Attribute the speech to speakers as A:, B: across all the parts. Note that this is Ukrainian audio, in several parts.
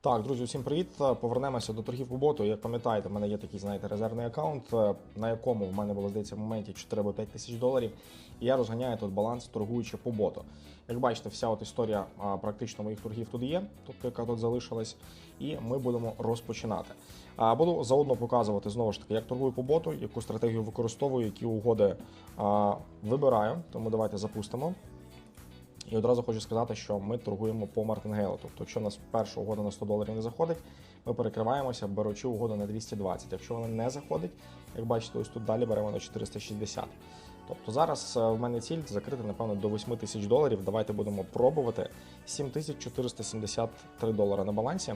A: Так, друзі, всім привіт. Повернемося до торгів по боту. Як пам'ятаєте, в мене є такий, знаєте, резервний аккаунт, е, на якому в мене було здається в моменті 4 або 5 тисяч доларів. І я розганяю тут баланс, торгуючи по боту. Як бачите, вся от історія практично моїх торгів тут є, тобто яка тут залишилась, і ми будемо розпочинати. Буду заодно показувати знову ж таки, як торгую по боту, яку стратегію використовую, які угоди вибираю. Тому давайте запустимо. І одразу хочу сказати, що ми торгуємо по мартингейлу. Тобто, якщо у нас перша угода на 100 доларів не заходить, ми перекриваємося, беручи угоду на 220. Якщо вона не заходить, як бачите, ось тут далі беремо на 460. Тобто зараз е, в мене ціль закрити, напевно, до 8 тисяч доларів. Давайте будемо пробувати. 7473 долара на балансі.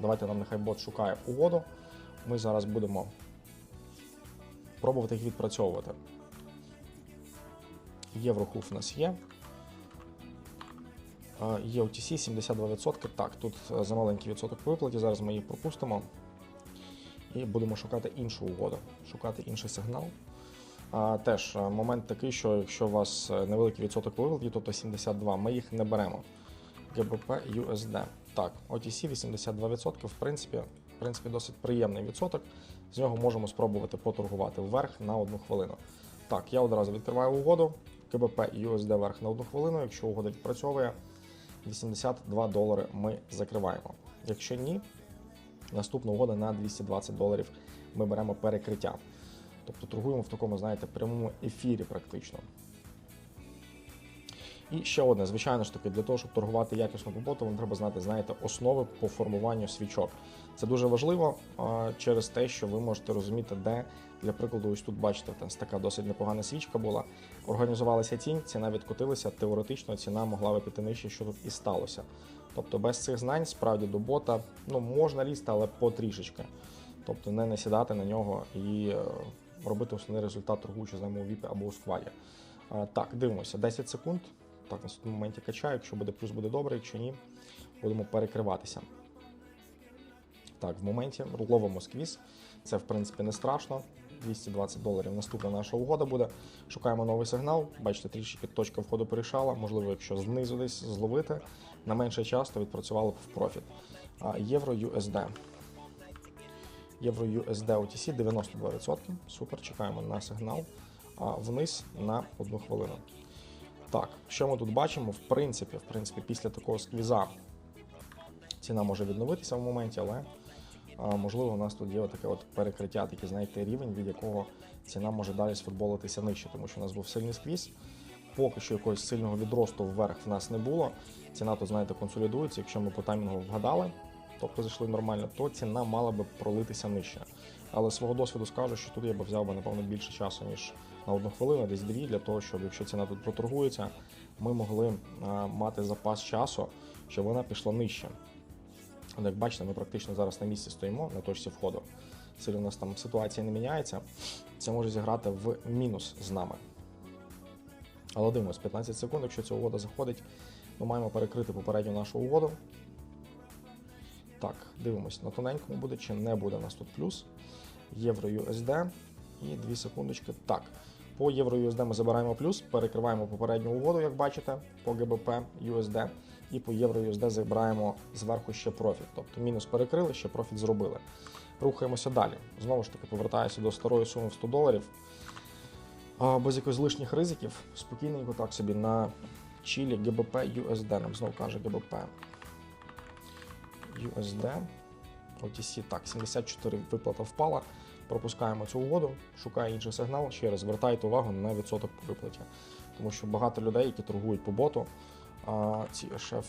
A: Давайте нам нехай бот шукає угоду. Ми зараз будемо пробувати їх відпрацьовувати. Єврохуф у нас є. Є OTC 72%. Так, тут е, за маленький відсоток виплаті. Зараз ми їх пропустимо. І будемо шукати іншу угоду, шукати інший сигнал. Теж е, момент такий, що якщо у вас е, невеликий відсоток виплаті, тобто 72, ми їх не беремо. GBP USD. Так, OTC 82%, в принципі, в принципі, досить приємний відсоток. З нього можемо спробувати поторгувати вверх на одну хвилину. Так, я одразу відкриваю угоду. КБП USD вверх на одну хвилину. Якщо угода відпрацьовує, 82 долари ми закриваємо. Якщо ні, наступна угода на 220 доларів ми беремо перекриття. Тобто торгуємо в такому, знаєте, прямому ефірі практично. І ще одне, звичайно ж таки, для того, щоб торгувати якісно по боту, вам треба знати, знаєте, основи по формуванню свічок. Це дуже важливо через те, що ви можете розуміти, де, для прикладу, ось тут бачите, там така досить непогана свічка була. Організувалася тінь, ціна відкотилася, теоретично ціна могла би піти нижче, що тут і сталося. Тобто без цих знань справді до бота ну, можна лізти, але потрішечки. Тобто не насідати на нього і е, робити основний результат торгуючи з нами у віпі або у скваді. Так, дивимося, 10 секунд. Так, на цьому моменті качаю. Якщо буде плюс, буде добре, якщо ні, будемо перекриватися. Так, в моменті ловимо сквіз. Це, в принципі, не страшно. 220 доларів. Наступна наша угода буде. Шукаємо новий сигнал. Бачите, трішки точка входу порішала. Можливо, якщо знизу десь зловити, на менший час, то відпрацювали б в профіт. Євро USD. Євро USD OTC 92%. Супер, чекаємо на сигнал. Вниз на одну хвилину. Так, що ми тут бачимо? В принципі, в принципі, після такого сквіза ціна може відновитися в моменті, але можливо у нас тут є таке от перекриття, такий, знаєте, рівень, від якого ціна може далі сфутболитися нижче, тому що у нас був сильний сквіз. Поки що якогось сильного відросту вверх в нас не було. Ціна тут, знаєте, консолідується. Якщо ми по таймінгу вгадали, тобто зайшли нормально, то ціна мала би пролитися нижче. Але свого досвіду скажу, що тут я би взяв би, напевно, більше часу, ніж на одну хвилину, десь дві, для того, щоб якщо ціна тут проторгується, ми могли мати запас часу, щоб вона пішла нижче. Як бачите, ми практично зараз на місці стоїмо на точці входу. Сильно у нас там ситуація не міняється. Це може зіграти в мінус з нами. Але дивимось, 15 секунд, якщо ця угода заходить, ми маємо перекрити попередню нашу угоду. Так, дивимось, на тоненькому буде чи не буде у нас тут плюс. Євро USD. І 2 секундочки. Так. По євро USD ми забираємо плюс, перекриваємо попередню угоду, як бачите, по ГБП USD. І по євро USD забираємо зверху ще профіт. Тобто мінус перекрили, ще профіт зробили. Рухаємося далі. Знову ж таки, повертаюся до старої суми в 100 доларів. Без якихось лишніх ризиків. Спокійненько так собі на чилі ГБП USD. Нам знову каже ГБП. USD. OTC, так, 74 виплата впала. Пропускаємо цю угоду, шукає інший сигнал. Ще раз звертайте увагу на відсоток по виплаті. Тому що багато людей, які торгують по боту, ці шеф.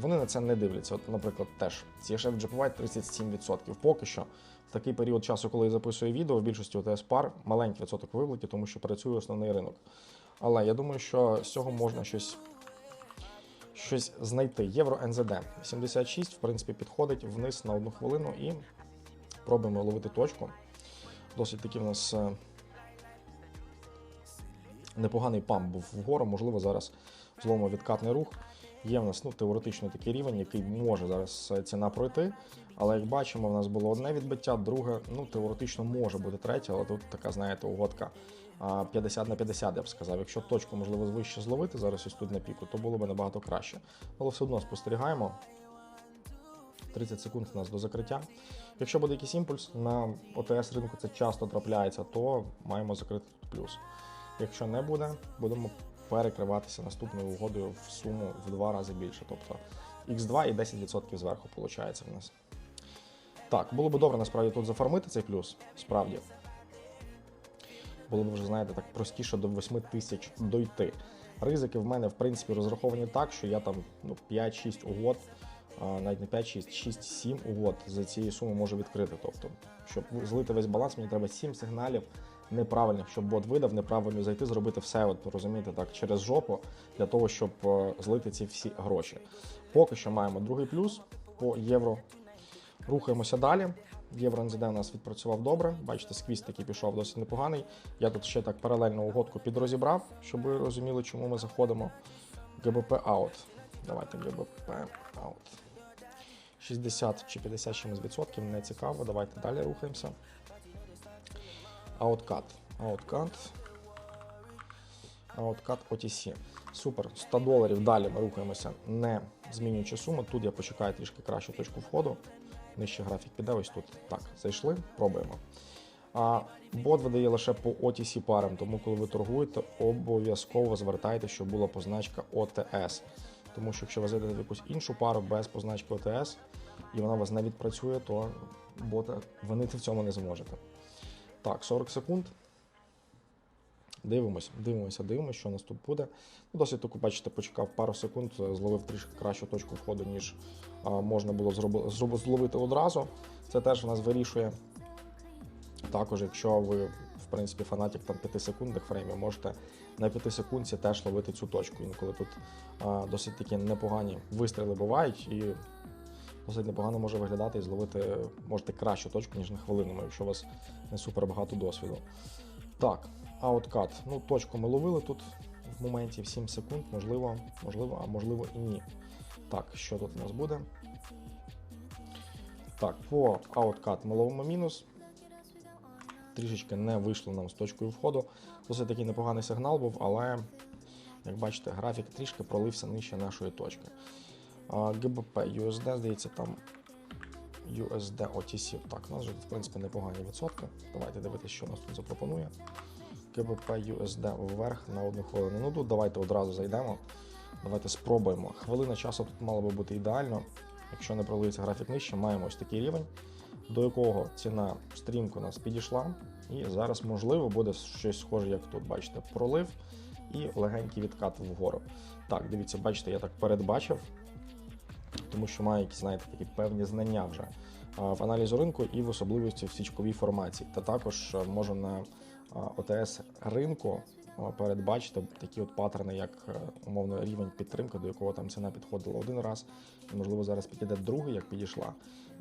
A: Вони на це не дивляться. От, наприклад, теж ці шеф джеповать 37%. Поки що, в такий період часу, коли я записую відео, в більшості ОТС пар маленький відсоток виплаті, тому що працює основний ринок. Але я думаю, що з цього можна щось щось знайти. Євро НЗД 76, в принципі, підходить вниз на одну хвилину і пробуємо ловити точку. Досить такий в нас е, непоганий памп був вгору. Можливо, зараз зловимо відкатний рух. Є в нас ну, теоретично такий рівень, який може зараз е, ціна пройти. Але як бачимо, в нас було одне відбиття, друге, ну теоретично може бути третє, але тут така, знаєте, угодка 50 на 50, я б сказав. Якщо точку можливо вище зловити зараз ось тут на піку, то було б набагато краще. Але все одно спостерігаємо. 30 секунд у нас до закриття. Якщо буде якийсь імпульс на ОТС ринку, це часто трапляється, то маємо закрити тут плюс. Якщо не буде, будемо перекриватися наступною угодою в суму в два рази більше. Тобто X2 і 10% зверху виходить в нас. Так, було б добре насправді тут зафармити цей плюс, справді. Було б вже, знаєте, так простіше до 8 тисяч дойти. Ризики в мене, в принципі, розраховані так, що я там ну, 5-6 угод, навіть не 5-6, 6-7 угод за цієї суми можу відкрити. Тобто, щоб злити весь баланс, мені треба 7 сигналів неправильних, щоб бот видав, неправильно зайти, зробити все, от, розумієте, так, через жопу, для того, щоб е, злити ці всі гроші. Поки що маємо другий плюс по євро. Рухаємося далі. Євро НЗД у нас відпрацював добре. Бачите, сквіз такий пішов досить непоганий. Я тут ще так паралельно угодку підрозібрав, щоб ви розуміли, чому ми заходимо. ГБП аут. Давайте ГБП аут. 60 чи 50 чимось відсотків, не цікаво. Давайте далі рухаємося. Ауткат. Ауткат. Ауткат OTC. Супер. 100 доларів. Далі ми рухаємося, не змінюючи суму. Тут я почекаю трішки кращу точку входу. Нижче графік піде ось тут. Так, зайшли, пробуємо. А бот видає лише по OTC парам, тому коли ви торгуєте, обов'язково звертайте, щоб була позначка OTS. Тому що якщо ви зайдете в якусь іншу пару без позначки OTS, і вона у вас не відпрацює, то бота винити в цьому не зможете. Так, 40 секунд. Дивимось, дивимося, дивимося, що у нас тут буде. Ну, Досить таку, бачите, почекав пару секунд, зловив трішки кращу точку входу, ніж а, можна було зроби, зроби- зловити одразу. Це теж в нас вирішує. Також, якщо ви, в принципі, фанатик там 5 секундних фреймів, можете на 5 секундці теж ловити цю точку. Інколи тут а, досить такі непогані вистріли бувають, і досить непогано може виглядати і зловити можете кращу точку, ніж на хвилину, якщо у вас не супер багато досвіду. Так, ауткат. Ну, точку ми ловили тут в моменті в 7 секунд, можливо, можливо, а можливо і ні. Так, що тут у нас буде? Так, по ауткат ми ловимо мінус. Трішечки не вийшло нам з точкою входу. Досить такий непоганий сигнал був, але, як бачите, графік трішки пролився нижче нашої точки. GBP, USD, здається, там USD OTC. Так, у нас вже, в принципі, непогані відсотки. Давайте дивитися, що нас тут запропонує. ГБП USD вверх на одну хвилину. Ну тут давайте одразу зайдемо. Давайте спробуємо. Хвилина часу тут мала би бути ідеально. Якщо не проливається графік нижче, маємо ось такий рівень, до якого ціна стрімко нас підійшла. І зараз, можливо, буде щось схоже, як тут, бачите, пролив і легенький відкат вгору. Так, дивіться, бачите, я так передбачив, тому що маю якісь, знаєте, такі певні знання вже в аналізу ринку і в особливості в січковій формації. Та також е, можу на ОТС ринку передбачити такі от паттерни, як е, умовно рівень підтримки, до якого там ціна підходила один раз, і можливо зараз підійде другий, як підійшла,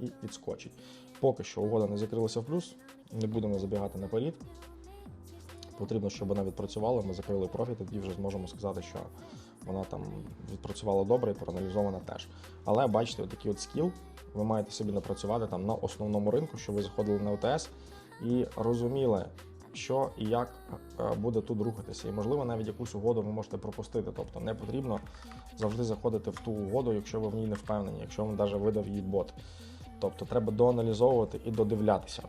A: і відскочить. Поки що угода не закрилася в плюс, не будемо забігати наперед. Потрібно, щоб вона відпрацювала. Ми закрили профіт, тоді вже зможемо сказати, що вона там відпрацювала добре і проаналізована теж. Але бачите, от такий от скіл ви маєте собі напрацювати там на основному ринку, щоб ви заходили на ОТС і розуміли, що і як е, буде тут рухатися. І можливо навіть якусь угоду ви можете пропустити. Тобто не потрібно завжди заходити в ту угоду, якщо ви в ній не впевнені, якщо вам навіть видав її бот. Тобто треба доаналізовувати і додивлятися.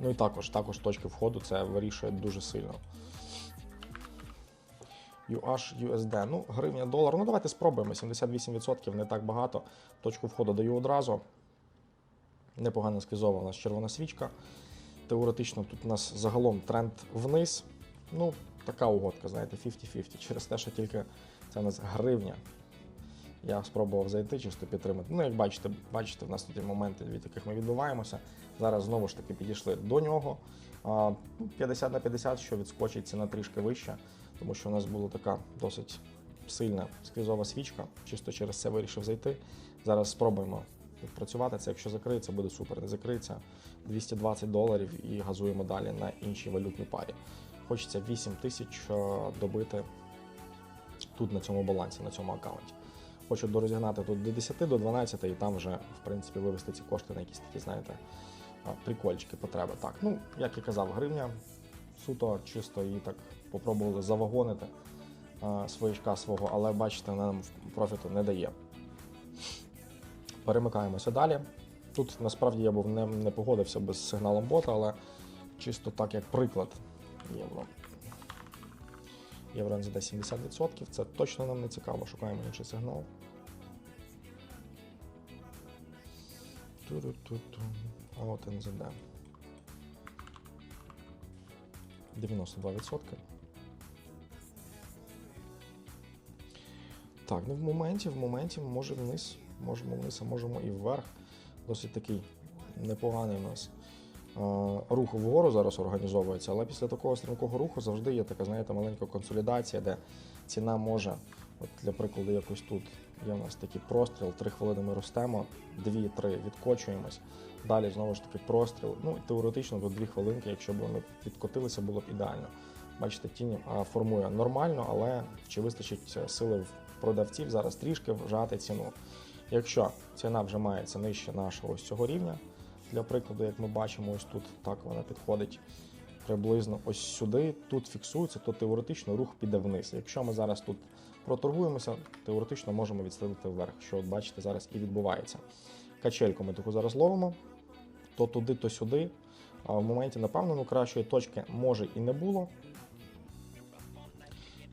A: Ну і також, також точки входу це вирішує дуже сильно. UH, USD. Ну, гривня долар. Ну, давайте спробуємо. 78% не так багато. Точку входу даю одразу. Непогано скізова у нас червона свічка. Теоретично тут у нас загалом тренд вниз. Ну, така угодка, знаєте, 50-50. Через те, що тільки це у нас гривня. Я спробував зайти, чисто підтримати. Ну, як бачите, бачите, в нас тут моменти, від яких ми відбуваємося. Зараз знову ж таки підійшли до нього. Ну, 50 на 50, що відскочить ціна трішки вища, тому що у нас була така досить сильна сквізова свічка. Чисто через це вирішив зайти. Зараз спробуємо відпрацювати це. Якщо закриється, буде супер. Не закриється 220 доларів і газуємо далі на іншій валютній парі. Хочеться 8 тисяч добити тут на цьому балансі, на цьому аккаунті. Хочу дорозігнати тут до 10, до 12 і там вже, в принципі, вивести ці кошти на якісь такі, знаєте, прикольчики, потреби. Так, ну, як і казав, гривня суто чисто її так попробували завагонити а, своячка свого, але бачите, нам профіту не дає. Перемикаємося далі. Тут насправді я був не, не погодився без сигналом бота, але чисто так як приклад євро. Євро НЗД 70%. Це точно нам не цікаво. Шукаємо інший сигнал. Туру-ту-ту. А от НЗД. 92%. Так, ну в моменті, в моменті може вниз, можемо вниз, а можемо і вверх. Досить такий непоганий у нас рух вгору зараз організовується, але після такого стрімкого руху завжди є така, знаєте, маленька консолідація, де ціна може, от для прикладу, якось тут є у нас такий простріл, 3 хвилини ми ростемо, 2-3 відкочуємось. Далі знову ж таки простріл. Ну, теоретично до 2 хвилинки, якщо б вони відкотилися, було б ідеально. Бачите, тінь формує нормально, але чи вистачить е, сили в продавців зараз трішки вжати ціну. Якщо ціна вже мається нижче нашого ось цього рівня, для прикладу, як ми бачимо, ось тут так вона підходить приблизно ось сюди, тут фіксується, то теоретично рух піде вниз. Якщо ми зараз тут проторгуємося, теоретично можемо відстрілити вверх, що от бачите, зараз і відбувається. Качельку ми таку зараз ловимо, то туди, то сюди. А в моменті, напевно, ну, кращої точки може і не було.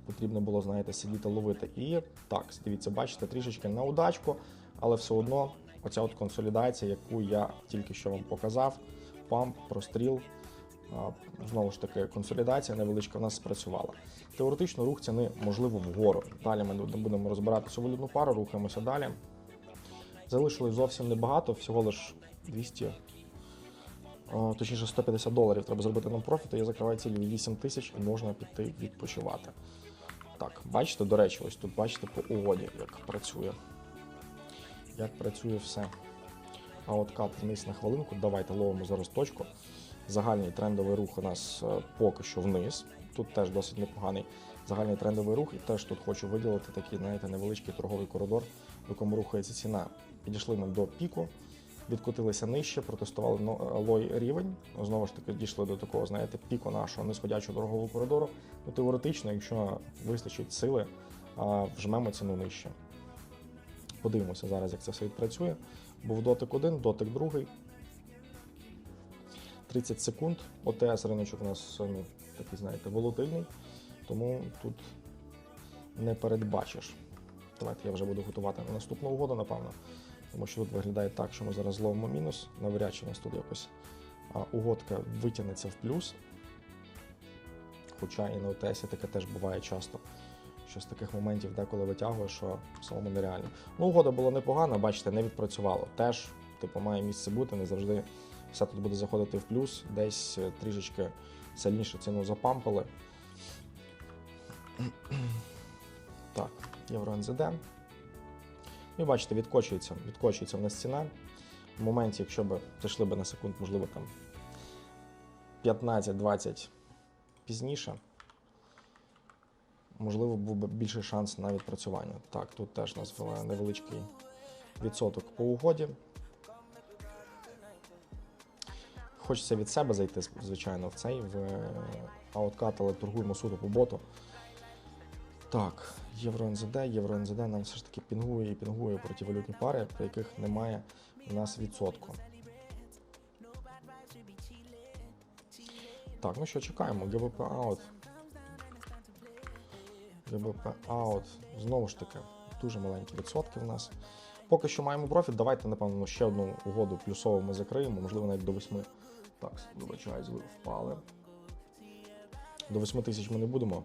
A: Потрібно було, знаєте, сидіти ловити. І так, дивіться, бачите, трішечки на удачку, але все одно оця от консолідація, яку я тільки що вам показав, памп, простріл. Знову ж таки, консолідація невеличка в нас спрацювала. Теоретично рух ціни можливо вгору. Далі ми будемо розбирати цю валютну пару, рухаємося далі. Залишилось зовсім небагато, всього лиш 200, точніше 150 доларів треба зробити нам профіту. Я закриваю цілі 8 тисяч і можна піти відпочивати. Так, бачите, до речі, ось тут бачите по угоді, як працює. Як працює все. А от кат вниз на хвилинку. Давайте ловимо зараз точку. Загальний трендовий рух у нас е, поки що вниз. Тут теж досить непоганий загальний трендовий рух. І теж тут хочу виділити такий, знаєте, невеличкий торговий коридор, в якому рухається ціна. Підійшли ми до піку, відкотилися нижче, протестували лой рівень. Знову ж таки, дійшли до такого, знаєте, піку нашого нисходячого торгового коридору. Ну, теоретично, якщо вистачить сили, вжмемо ціну нижче. Подивимося зараз, як це все відпрацює. Був дотик один, дотик другий. 30 секунд. ОТС риночок у нас ну, такий, знаєте, волатильний, тому тут не передбачиш. Давайте я вже буду готувати на наступну угоду, напевно. Тому що тут виглядає так, що ми зараз зловимо мінус. Навряд чи у нас тут якось а, угодка витягнеться в плюс. Хоча і на ОТС таке теж буває часто. Що з таких моментів деколи витягує, що самому нереально. Ну, угода була непогана, бачите, не відпрацювало. Теж, типу, має місце бути, не завжди все тут буде заходити в плюс, десь е, трішечки сильніше ціну запампали. Так, євро НЗД. І бачите, відкочується, відкочується в нас ціна. В моменті, якщо б зайшли б на секунд, можливо, там 15-20 пізніше, можливо, був би більший шанс на відпрацювання. Так, тут теж у нас невеличкий відсоток по угоді. Хочеться від себе зайти, звичайно, в цей в ауткат, але торгуємо суто по боту. Так, євро НЗД, євро НЗД нам все ж таки пінгує і пінгує проти валютні пари, при яких немає у нас відсотку. Так, ну що, чекаємо. ГБП аут. ГБП аут. Знову ж таки, дуже маленькі відсотки в нас. Поки що маємо профіт. Давайте, напевно, ще одну угоду плюсову ми закриємо, можливо, навіть до 8. Так, вибачаюсь, ви впали. До 8 тисяч ми не будемо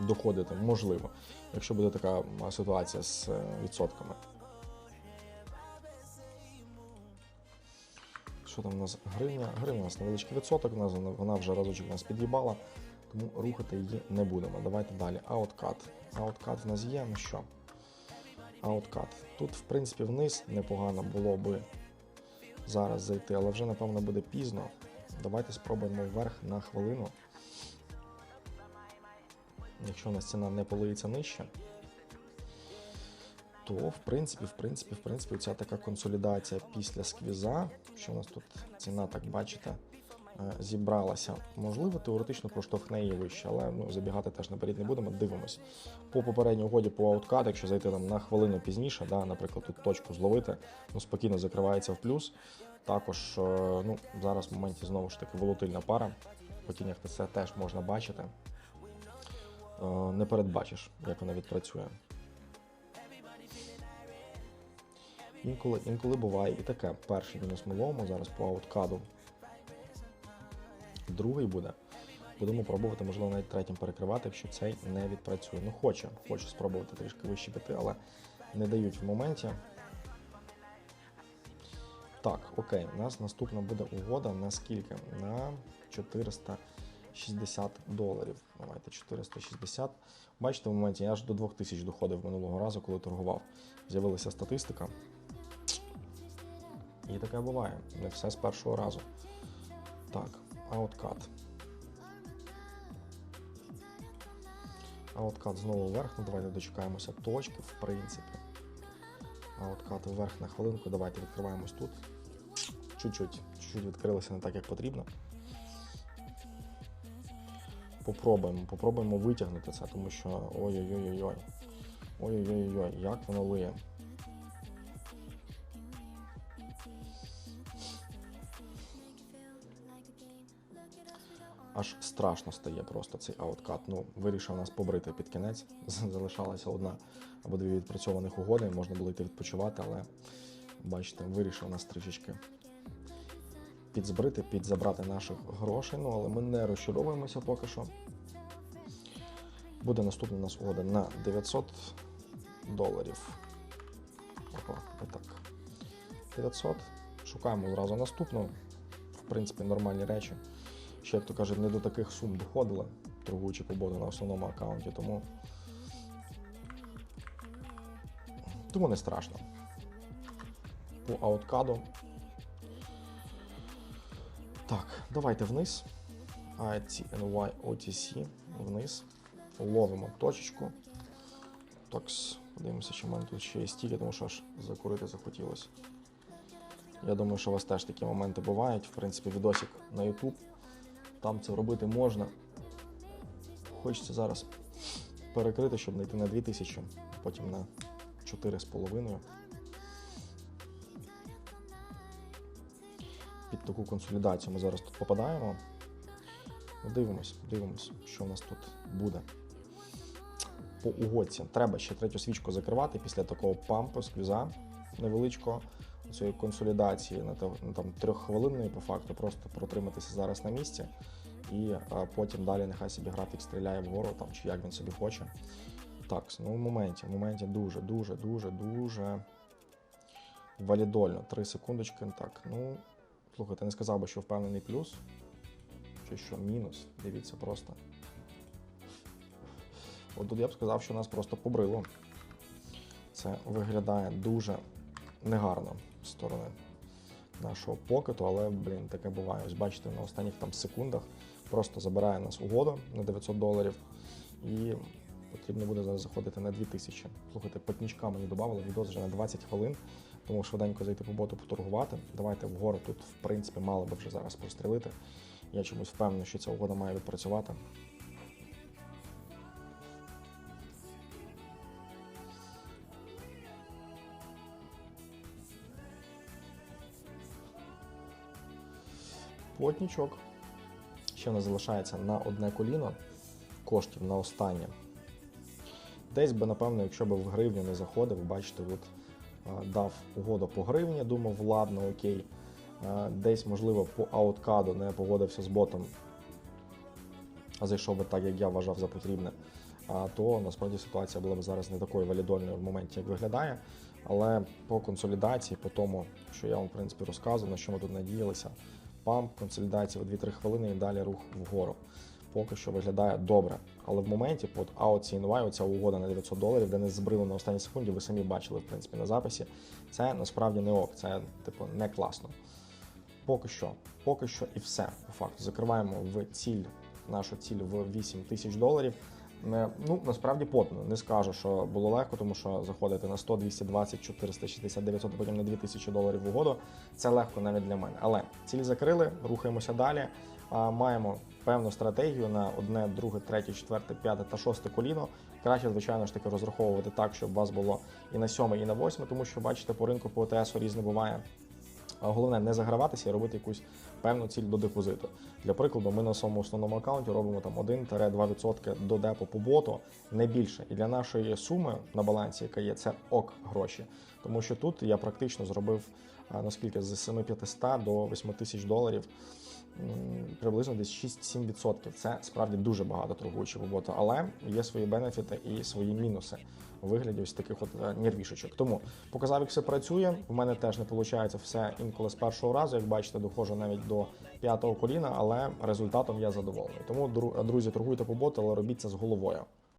A: доходити, можливо, якщо буде така ситуація з е, відсотками. Що там у нас гривня? Гривня у нас невеличкий відсоток, вона, вже разочок нас під'їбала, тому рухати її не будемо. Давайте далі. Ауткат. Ауткат в нас є, ну що? Ауткат. Тут, в принципі, вниз непогано було би зараз зайти, але вже, напевно, буде пізно. Давайте спробуємо вверх на хвилину. Якщо у нас ціна не полиється нижче, то в принципі, в принципі, в принципі, ця така консолідація після сквіза, що у нас тут ціна, так бачите, зібралася. Можливо, теоретично проштовхне її вище, але ну, забігати теж наперед не будемо. Дивимось. По попередній угоді по ауткат, якщо зайти там на хвилину пізніше, да, наприклад, тут точку зловити, ну, спокійно закривається в плюс. Також е, ну, зараз в моменті знову ж таки волатильна пара. По тінях це теж можна бачити. Е, Не передбачиш, як вона відпрацює. Інколи, інколи буває і таке. Перший мінус ми зараз по ауткаду. Другий буде. Будемо пробувати, можливо, навіть третім перекривати, якщо цей не відпрацює. Ну, хоче, хоче спробувати трішки вище піти, але не дають в моменті. Так, окей, у нас наступна буде угода на скільки? На 460 доларів. Давайте 460. Бачите, в моменті я аж до 2000 доходив минулого разу, коли торгував. З'явилася статистика. І таке буває. Не все з першого разу. Так, ауткат. Ауткат знову вверх. Ну, давайте дочекаємося точки, в принципі. Ауткат вверх на хвилинку. Давайте відкриваємось тут. Чуть-чуть, чуть-чуть відкрилося не так, як потрібно. Попробуємо, попробуємо витягнути це, тому що ой-ой-ой-ой. Ой-ой-ой, як воно лиє. Аж страшно стає просто цей ауткат. Ну, вирішив нас побрити під кінець. Залишалася одна або дві відпрацьованих угоди, можна було йти відпочивати, але бачите, вирішив нас трішечки підзбрити, підзабрати наших грошей. Ну, але ми не розчаровуємося поки що. Буде наступна у нас угода на 900 доларів. Опа, отак. 900. Шукаємо одразу наступну. В принципі, нормальні речі. Ще, то кажуть, не до таких сум доходили, торгуючи по боту на основному аккаунті, тому. Тому не страшно. По ауткаду. Так, давайте вниз. ITNY OTC вниз. Ловимо точечку. Так, подивимося, чи в мене тут ще є стільки, тому що аж закурити захотілося. Я думаю, що у вас теж такі моменти бувають. В принципі, відосик на YouTube. Там це робити можна. Хочеться зараз перекрити, щоб знайти на 2000, потім на 4,5. Під таку консолідацію ми зараз тут попадаємо. Дивимось, дивимось, що в нас тут буде. По угодці. Треба ще третю свічку закривати після такого пампу, склюза невеличкого, цієї консолідації на там, трьоххвилинної по факту, просто протриматися зараз на місці. І а, потім далі нехай собі графік стріляє вгору, там, чи як він собі хоче. Так, ну в моменті, в моменті дуже, дуже, дуже, дуже валідольно. Три секундочки. Так, ну, слухайте, не сказав би, що впевнений плюс. Чи що мінус. Дивіться просто. От тут я б сказав, що нас просто побрило. Це виглядає дуже негарно сторони нашого покету, але, блін, таке буває. Ось бачите, на останніх там секундах просто забирає нас угода на 900 доларів. І потрібно буде зараз заходити на 2000. Слухайте, потнічка мені додавали відос вже на 20 хвилин, тому швиденько зайти по боту поторгувати. Давайте вгору тут, в принципі, мало би вже зараз прострілити. Я чомусь впевнений, що ця угода має відпрацювати. Плотнічок. Ще нас залишається на одне коліно коштів на останнє. Десь би, напевно, якщо б в гривню не заходив, бачите, от дав угоду по гривні, думав, ладно, окей. Десь, можливо, по ауткаду не погодився з ботом, а зайшов би так, як я вважав за потрібне, то насправді ситуація була б зараз не такою валідольною в моменті, як виглядає. Але по консолідації, по тому, що я вам в принципі розказував, на що ми тут надіялися, памп, консолідація в 2-3 хвилини і далі рух вгору. Поки що виглядає добре. Але в моменті под AOCNY, оця угода на 900 доларів, де не збрили на останній секунді, ви самі бачили в принципі на записі. Це насправді не ок, це типу не класно. Поки що, поки що і все. По факту закриваємо в ціль, нашу ціль в 8 тисяч доларів. Ну насправді потно. Не скажу, що було легко, тому що заходити на 100, 220, 460, 900, а потім на 2000 доларів в угоду. Це легко навіть для мене. Але ціль закрили, рухаємося далі. Маємо певну стратегію на одне, друге, третє, четверте, п'яте та шосте коліно. Краще, звичайно ж таки, розраховувати так, щоб вас було і на сьоме, і на восьме, тому що бачите, по ринку по ОТС різне буває. Головне не заграватися і робити якусь певну ціль до депозиту. Для прикладу, ми на своєму основному аккаунті робимо там 1-2% до депо по боту, не більше. І для нашої суми на балансі, яка є, це ок гроші. Тому що тут я практично зробив наскільки з 7500 до 8000 доларів. Приблизно десь 6-7%. Це справді дуже багато торгуючи робота, але є свої бенефіти і свої мінуси у вигляді ось таких от е, нервішечок. Тому показав, як все працює. В мене теж не виходить все інколи з першого разу. Як бачите, доходжу навіть до п'ятого коліна, але результатом я задоволений. Тому друзі, торгуйте по боту, але робіть це з головою.